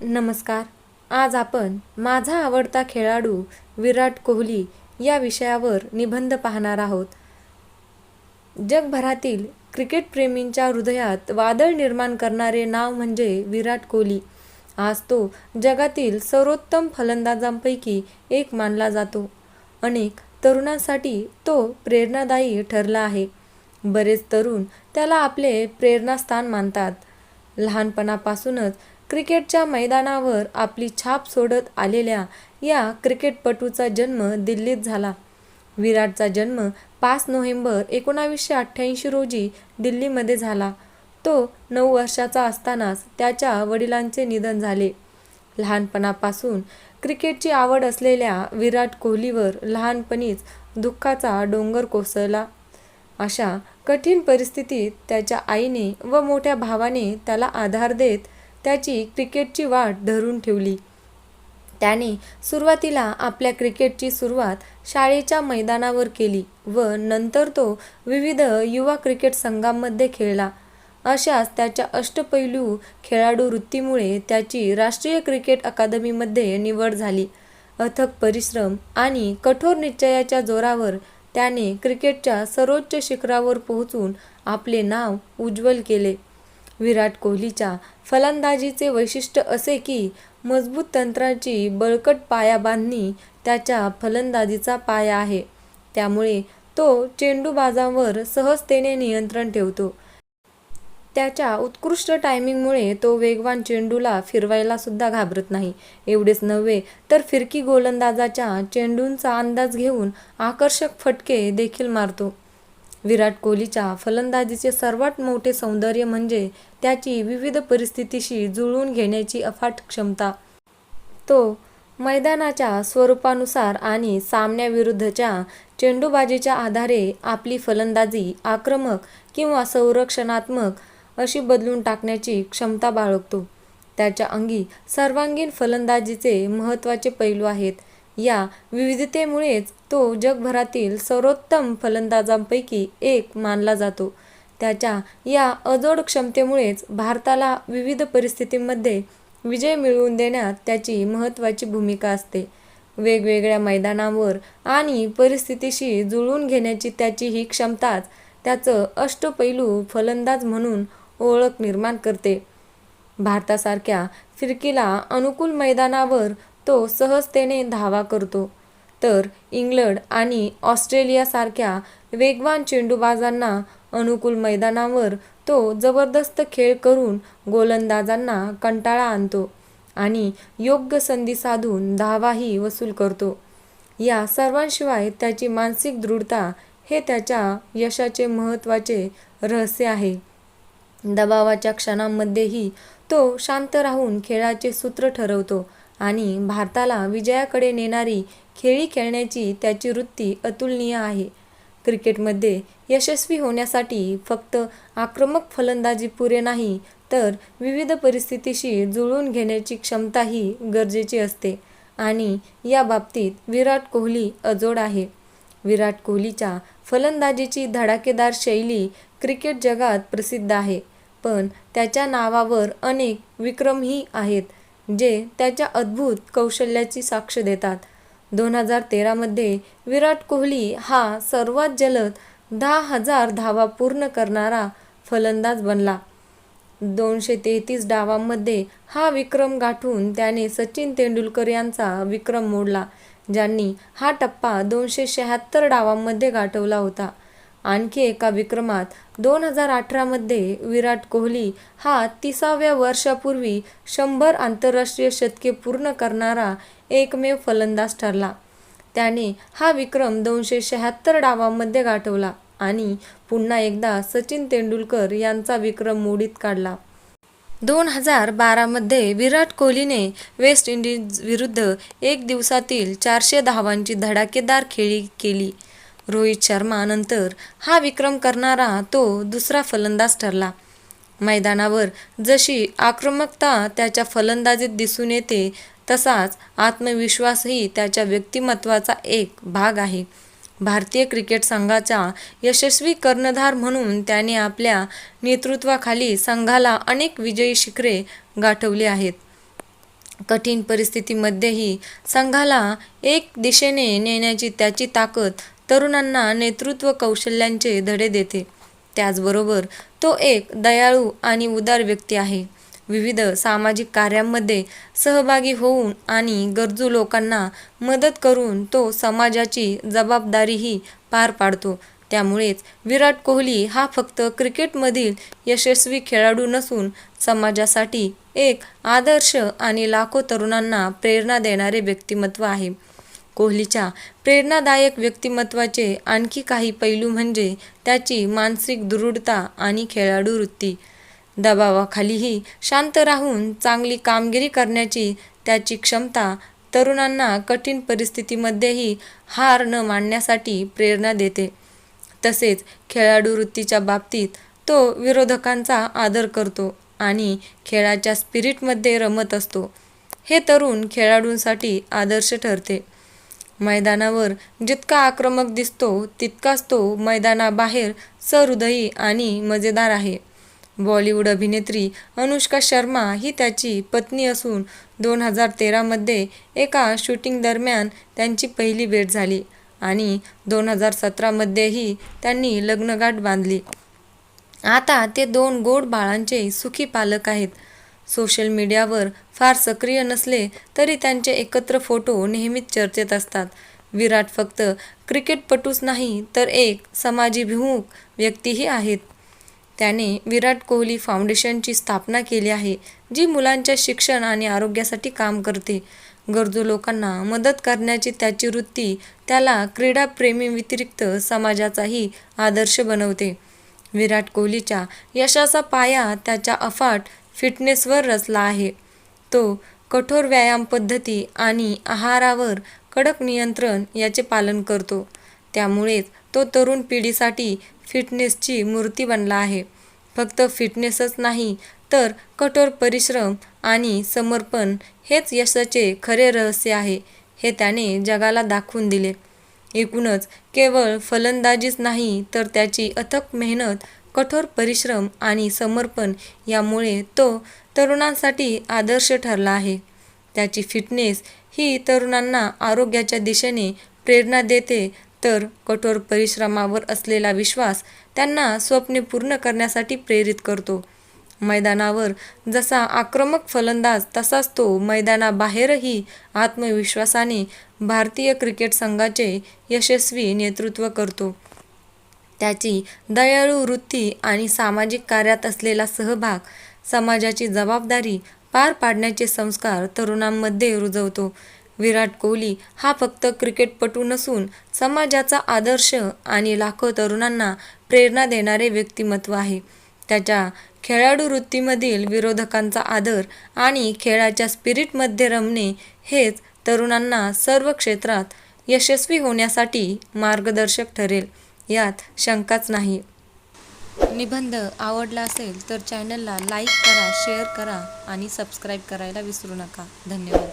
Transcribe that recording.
नमस्कार. आज आपण माझा आवडता खेळाडू विराट कोहली या विषयावर निबंध पाहणार आहोत. जगभरातील क्रिकेटप्रेमींच्या हृदयात वादळ निर्माण करणारे नाव म्हणजे विराट कोहली. आज तो जगातील सर्वोत्तम फलंदाजांपैकी एक मानला जातो. अनेक तरुणांसाठी तो प्रेरणादायी ठरला आहे. बरेच तरुण त्याला आपले प्रेरणास्थान मानतात. लहानपणापासूनच क्रिकेटच्या मैदानावर आपली छाप सोडत आलेल्या या क्रिकेटपटूचा जन्म दिल्लीत झाला. विराटचा जन्म पाच नोव्हेंबर एकोणावीसशे अठ्ठ्याऐंशी रोजी दिल्लीमध्ये झाला. तो नऊ वर्षाचा असतानाच त्याच्या वडिलांचे निधन झाले. लहानपणापासून क्रिकेटची आवड असलेल्या विराट कोहलीवर लहानपणीच दुःखाचा डोंगर कोसळला. अशा कठीण परिस्थितीत त्याच्या आईने व मोठ्या भावाने त्याला आधार देत त्याची क्रिकेटची वाट धरून ठेवली. त्याने सुरुवातीला आपल्या क्रिकेटची सुरुवात शाळेच्या मैदानावर केली व नंतर तो विविध युवा क्रिकेट संघांमध्ये खेळला. अशाच त्याच्या अष्टपैलू खेळाडू वृत्तीमुळे त्याची राष्ट्रीय क्रिकेट अकादमीमध्ये निवड झाली. अथक परिश्रम आणि कठोर निश्चयाच्या जोरावर त्याने क्रिकेटच्या सर्वोच्च शिखरावर पोहोचून आपले नाव उज्ज्वल केले. विराट कोहलीच्या फलंदाजीचे वैशिष्ट्य असे की मजबूत तंत्राची बळकट पायाबांधणी त्याच्या फलंदाजीचा पाया आहे. त्यामुळे तो चेंडूबाजांवर सहजतेने नियंत्रण ठेवतो. त्याच्या उत्कृष्ट टायमिंगमुळे तो वेगवान चेंडूला फिरवायला सुद्धा घाबरत नाही. एवढेच नव्हे तर फिरकी गोलंदाजाच्या चेंडूंचा अंदाज घेऊन आकर्षक फटके देखील मारतो. विराट कोहलीच्या फलंदाजीचे सर्वात मोठे सौंदर्य म्हणजे त्याची विविध परिस्थितीशी जुळवून घेण्याची अफाट क्षमता. तो मैदानाच्या स्वरूपानुसार आणि सामन्याविरुद्धच्या चेंडूबाजीच्या आधारे आपली फलंदाजी आक्रमक किंवा संरक्षणात्मक अशी बदलून टाकण्याची क्षमता बाळगतो. त्याच्या अंगी सर्वांगीण फलंदाजीचे महत्त्वाचे पैलू आहेत. या विविधतेमुळेच तो जगभरातील सर्वोत्तम फलंदाजांपैकी एक मानला जातो. त्याच्या या अजोड क्षमतेमुळेच भारताला विविध परिस्थितींमध्ये विजय मिळवून देण्यात त्याची महत्त्वाची भूमिका असते. वेगवेगळ्या मैदानावर आणि परिस्थितीशी जुळवून घेण्याची त्याची ही क्षमताच त्याचं अष्टपैलू फलंदाज म्हणून ओळख निर्माण करते. भारतासारख्या फिरकीला अनुकूल मैदानावर तो सहजतेने धावा करतो. तर इंग्लंड आणि ऑस्ट्रेलियासारख्या वेगवान चेंडूबाजांना अनुकूल मैदानावर तो जबरदस्त खेळ करून गोलंदाजांना कंटाळा आणतो आणि योग्य संधी साधून धावाही वसूल करतो. या सर्वांशिवाय त्याची मानसिक दृढता हे त्याच्या यशाचे महत्त्वाचे रहस्य आहे. दबावाच्या क्षणांमध्येही तो शांत राहून खेळाचे सूत्र ठरवतो. आणि भारताला विजयाकडे नेणारी खेळी खेळण्याची त्याची वृत्ती अतुलनीय आहे. क्रिकेटमध्ये यशस्वी होण्यासाठी फक्त आक्रमक फलंदाजी पुरे नाही तर विविध परिस्थितीशी जुळवून घेण्याची क्षमताही गरजेची असते. आणि या बाबतीत विराट कोहली अजोड आहे. विराट कोहलीच्या फलंदाजीची धडाकेदार शैली क्रिकेट जगात प्रसिद्ध आहे पण त्याच्या नावावर अनेक विक्रमही आहेत. जे त्याच्या अद्भुत कौशल्याची साक्ष देतात. दोन हजार तेरामध्ये विराट कोहली हा सर्वात जलद दहा हजार धावा पूर्ण करणारा फलंदाज बनला. दोनशे तेहतीस डावांमध्ये हा विक्रम गाठून त्याने सचिन तेंडुलकर यांचा विक्रम मोडला ज्यांनी हा टप्पा दोनशे शहात्तर डावांमध्ये गाठवला होता. आणखी एका विक्रमात दोन हजार अठरामध्ये विराट कोहली हा तिसाव्या वर्षापूर्वी शंभर आंतरराष्ट्रीय शतके पूर्ण करणारा एकमेव फलंदाज ठरला. त्याने हा विक्रम दोनशे शहात्तर डावांमध्ये गाठवला आणि पुन्हा एकदा सचिन तेंडुलकर यांचा विक्रम मोडीत काढला. दोन हजार बारामध्ये विराट कोहलीने वेस्ट इंडिज विरुद्ध एक दिवसातील चारशे धावांची धडाकेदार खेळी केली. रोहित शर्मा नंतर हा विक्रम करणारा तो दुसरा फलंदाज ठरला. मैदानावर जशी आक्रमकता त्याच्या फलंदाजीत दिसून येते तसाच आत्मविश्वासही त्याच्या व्यक्तिमत्वाचा एक भाग आहे. भारतीय क्रिकेट संघाचा यशस्वी कर्णधार म्हणून त्याने आपल्या नेतृत्वाखाली संघाला अनेक विजयी शिखरे गाठवली आहेत. कठीण परिस्थितीमध्येही संघाला एक दिशेने नेण्याची त्याची ताकद तरुणांना नेतृत्व कौशल्यांचे धडे देते. त्याचबरोबर तो एक दयाळू आणि उदार व्यक्ती आहे. विविध सामाजिक कार्यांमध्ये सहभागी होऊन आणि गरजू लोकांना मदत करून तो समाजाची जबाबदारीही पार पाडतो. त्यामुळेच विराट कोहली हा फक्त क्रिकेटमधील यशस्वी खेळाडू नसून समाजासाठी एक आदर्श आणि लाखो तरुणांना प्रेरणा देणारे व्यक्तिमत्व आहे. कोहलीच्या प्रेरणादायक व्यक्तिमत्वाचे आणखी काही पैलू म्हणजे त्याची मानसिक दृढता आणि खेळाडू वृत्ती. दबावाखालीही शांत राहून चांगली कामगिरी करण्याची त्याची क्षमता तरुणांना कठीण परिस्थितीमध्येही हार न मानण्यासाठी प्रेरणा देते. तसेच खेळाडू वृत्तीच्या बाबतीत तो विरोधकांचा आदर करतो आणि खेळाच्या स्पिरिटमध्ये रमत असतो. हे तरुण खेळाडूंसाठी आदर्श ठरते. मैदानावर जितका आक्रमक दिसतो तितकाच तो मैदानाबाहेर सहृदयी आणि मजेदार आहे. बॉलिवूड अभिनेत्री अनुष्का शर्मा ही त्याची पत्नी असून दोन हजार तेरामध्ये एका शूटिंग दरम्यान त्यांची पहिली भेट झाली आणि दोन हजार सतरामध्येही त्यांनी लग्नगाठ बांधली. आता ते दोन गोड बाळांचे सुखी पालक आहेत. सोशल मीडियावर फार सक्रिय नसले तरी त्यांचे एकत्र फोटो नेहमीच चर्चेत असतात. विराट फक्त क्रिकेटपटूच नाही तर एक समाजीभिमुख व्यक्तीही आहेत. त्याने विराट कोहली फाउंडेशनची स्थापना केली आहे जी मुलांच्या शिक्षण आणि आरोग्यासाठी काम करते. गरजू लोकांना मदत करण्याची त्याची वृत्ती त्याला क्रीडाप्रेमी व्यतिरिक्त समाजाचाही आदर्श बनवते. विराट कोहलीच्या यशाचा पाया त्याच्या अफाट फिटनेसवर रचला आहे. तो कठोर व्यायाम पद्धती आणि आहारावर कडक नियंत्रण याचे पालन करतो. त्यामुळेच तो तरुण पिढीसाठी फिटनेसची मूर्ती बनला आहे. फक्त फिटनेसच नाही तर कठोर परिश्रम आणि समर्पण हेच यशाचे खरे रहस्य आहे हे त्याने जगाला दाखवून दिले. एकूणच केवळ फलंदाजीच नाही तर त्याची अथक मेहनत कठोर परिश्रम आणि समर्पण यामुळे तो तरुणांसाठी आदर्श ठरला आहे. त्याची फिटनेस ही तरुणांना आरोग्याच्या दिशेने प्रेरणा देते तर कठोर परिश्रमावर असलेला विश्वास त्यांना स्वप्ने पूर्ण करण्यासाठी प्रेरित करतो. मैदानावर जसा आक्रमक फलंदाज तसाच तो मैदानाबाहेरही आत्मविश्वासाने भारतीय क्रिकेट संघाचे यशस्वी नेतृत्व करतो. त्याची दयाळू वृत्ती आणि सामाजिक कार्यात असलेला सहभाग समाजाची जबाबदारी पार पाडण्याचे संस्कार तरुणांमध्ये रुजवतो. विराट कोहली हा फक्त क्रिकेटपटू नसून समाजाचा आदर्श आणि लाखो तरुणांना प्रेरणा देणारे व्यक्तिमत्व आहे. त्याच्या खेळाडू वृत्तीमधील विरोधकांचा आदर आणि खेळाच्या स्पिरिटमध्ये रमणे हेच तरुणांना सर्व क्षेत्रात यशस्वी होण्यासाठी मार्गदर्शक ठरेल. यात शंकाच नाही. निबंध आवडला असेल तर चॅनलला लाईक करा शेअर करा आणि सबस्क्राईब करायला विसरू नका. धन्यवाद.